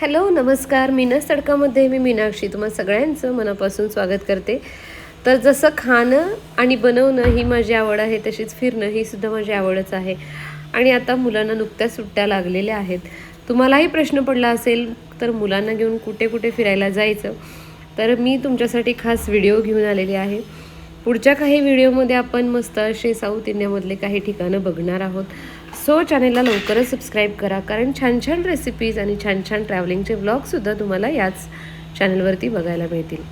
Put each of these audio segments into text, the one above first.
Hello नमस्कार. मीनस तडकामध्ये मी मीनाक्षी. तुम्हाला सगळ्यांचं मनापासून स्वागत करते. तर जसं खाणं आणि बनवणं ही माझी आवड आहे तशीच फिरणं ही सुद्धा माझी आवडच आहे. आणि आता मुलांना नुकत्याच सुट्ट्या लागलेल्या आहेत. तुम्हालाही प्रश्न पडला असेल तर मुलांना घेऊन कुठे कुठे फिरायला जायचं? तर मी तुमच्यासाठी खास व्हिडिओ घेऊन आलेली आहे. पुढच्या काही व्हिडिओमध्ये आपण मस्त असे साऊथ इंडियामधले काही ठिकाणं बघणार आहोत. सो चॅनेलला लवकरच सबस्क्राईब करा कारण छान छान रेसिपीज आणि छान छान ट्रॅव्हलिंगचे व्लॉगसुद्धा तुम्हाला याच चॅनलवरती बघायला मिळतील.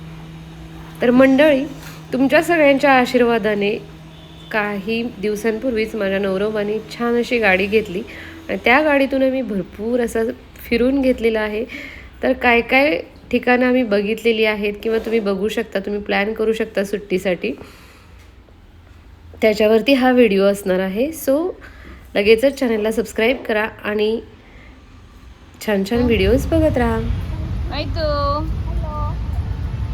तर मंडळी तुमच्या सगळ्यांच्या आशीर्वादाने काही दिवसांपूर्वीच माझ्या नवरोबाने छान अशी गाडी घेतली आणि त्या गाडीतून आम्ही भरपूर असं फिरून घेतलेलं आहे. तर काय काय ठिकाणं आम्ही बघितलेली आहेत किंवा तुम्ही बघू शकता तुम्ही प्लॅन करू शकता सुट्टीसाठी त्याच्यावरती हा व्हिडिओ असणार आहे. सो लगेचच चॅनलला सबस्क्राईब करा आणि छान छान व्हिडिओज बघत राहा Hai tu.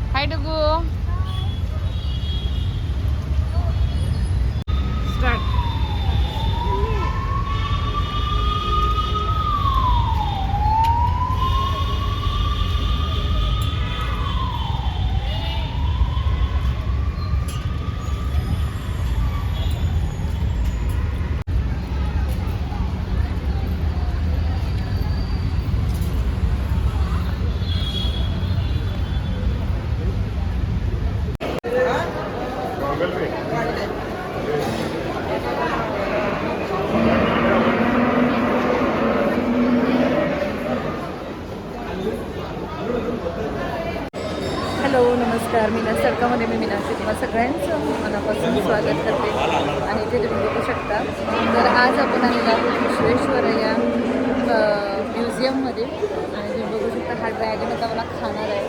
Hai Dugu. Start. Hello तर मी मी मीनाक्षी तुम्हाला सगळ्यांचं मनापासून स्वागत करते आणि इथे तुम्ही बघू शकता. तर आज आपण आलेलो आहोत विश्वेश्वर या म्युझियममध्ये आणि तुम्ही बघू शकता हा ड्रॅगन आता मला खाणार आहे.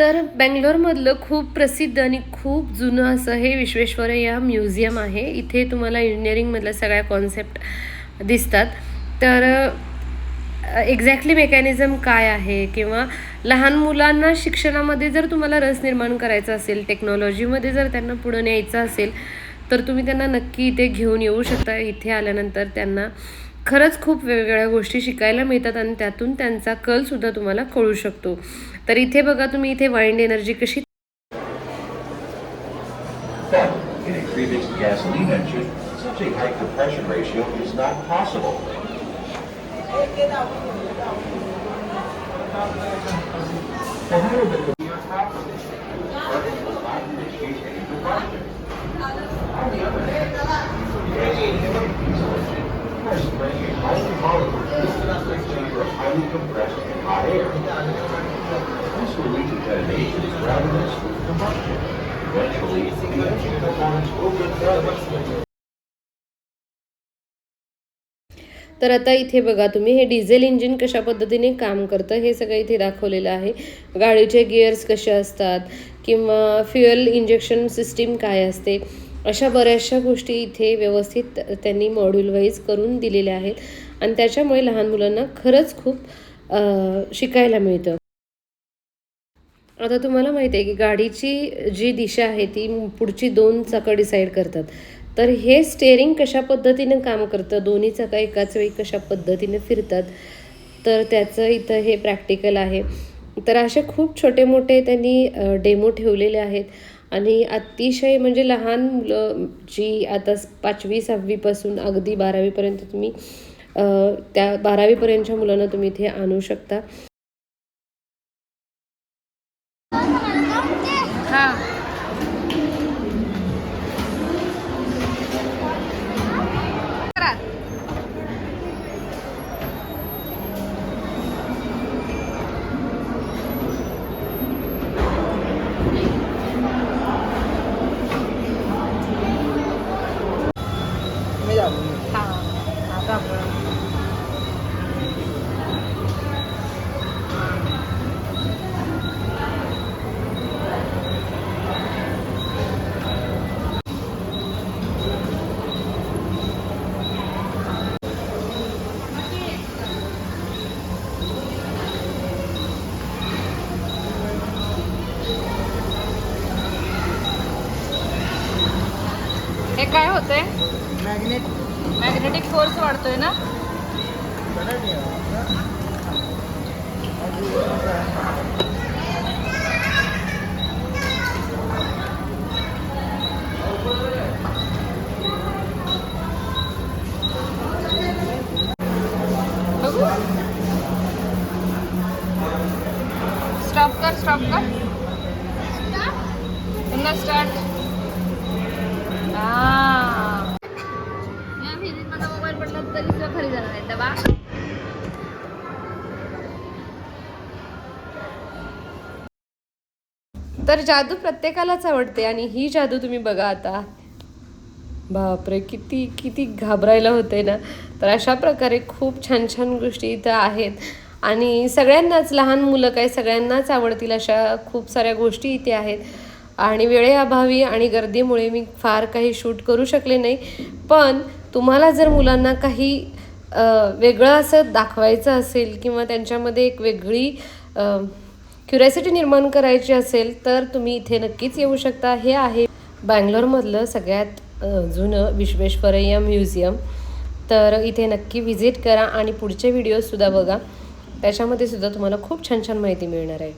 तर बँगलोरमधलं खूप प्रसिद्ध आणि खूप जुनं असं हे विश्वेश्वरय्या म्युझियम आहे. इथे तुम्हाला इंजिनिअरिंगमधल्या सगळ्या कॉन्सेप्ट दिसतात. तर एक्झॅक्टली मेकॅनिझम काय आहे किंवा लहान मुलांना शिक्षणामध्ये जर तुम्हाला रस निर्माण करायचा असेल टेक्नॉलॉजीमध्ये जर त्यांना पुढं न्यायचं असेल तर तुम्ही त्यांना नक्की इथे घेऊन येऊ शकता. इथे आल्यानंतर त्यांना खरंच खूप वेगवेगळ्या गोष्टी शिकायला मिळतात आणि त्यातून त्यांचा कलसुद्धा तुम्हाला कळू शकतो. तर इथे बघा तुम्ही इथे वाईंड एनर्जी कशी This will lead to detonations rather combustion. Eventually, the engine performance will get better. तर आता इथे बघा तुम्ही हे डिझेल इंजिन कशा पद्धतीने काम करतं हे सगळं इथे दाखवलेलं आहे गाडीचे गिअर्स कसे असतात किंवा फ्युअल इंजेक्शन सिस्टीम काय असते अशा बऱ्याचशा गोष्टी इथे व्यवस्थित त्यांनी मॉड्यूलवाईज करून दिलेल्या आहेत आणि त्याच्यामुळे लहान मुलांना खरंच खूप शिकायला मिळतं. आता तुम्हाला माहिती आहे की गाडीची जी दिशा आहे ती पुढची दोन चाकं डिसाईड करतात. तर हे स्टेअरिंग कशा पद्धतीनं काम करतं? दोन्ही चाकं एकाच वेळी कशा पद्धतीने फिरतात? तर त्याचं इथं हे प्रॅक्टिकल आहे. तर असे खूप छोटे मोठे त्यांनी डेमो ठेवलेले आहेत. आणि अतिशय म्हणजे लहान मुलं जी आता पाचवी सहावीपासून अगदी बारावीपर्यंत तुम्ही त्या बारावीपर्यंतच्या मुलांना तुम्ही इथे आणू शकता. हां. मॅग्नेटिक फोर्स वाढतोय ना? स्टॉप कर स्टॉप कर. पुन्हा स्टार्ट माझा मोबाईल पडला तरी सुद्धा जाणार आहे डबा. तर जादू प्रत्येकालाच आवडते आणि ही जादू तुम्ही बघा आता. बापरे किती किती घाबरायला होते ना. तर अशा प्रकारे खूप छान छान गोष्टी इथं आहेत. आणि सगळ्यांनाच लहान मुलं काय सगळ्यांनाच आवडतील अशा खूप साऱ्या गोष्टी इथे आहेत. आणि वेळेअभावी आणि गर्दीमुळे मी फार काही शूट करू शकले नाही. पण तुम्हाला जर मुलांना काही वेगळं असं दाखवायचं असेल किंवा त्यांच्यामध्ये एक वेगळी क्युरॅसिटी निर्माण करायची असेल तर तुम्ही इथे नक्कीच येऊ शकता. हे आहे बँगलोरमधलं सगळ्यात जुनं विश्वेश्वरय्या म्युझियम. तर इथे नक्की व्हिजिट करा आणि पुढचे व्हिडिओजसुद्धा बघा. त्याच्यामध्ये सुद्धा तुम्हाला खूप छान छान माहिती मिळणार आहे.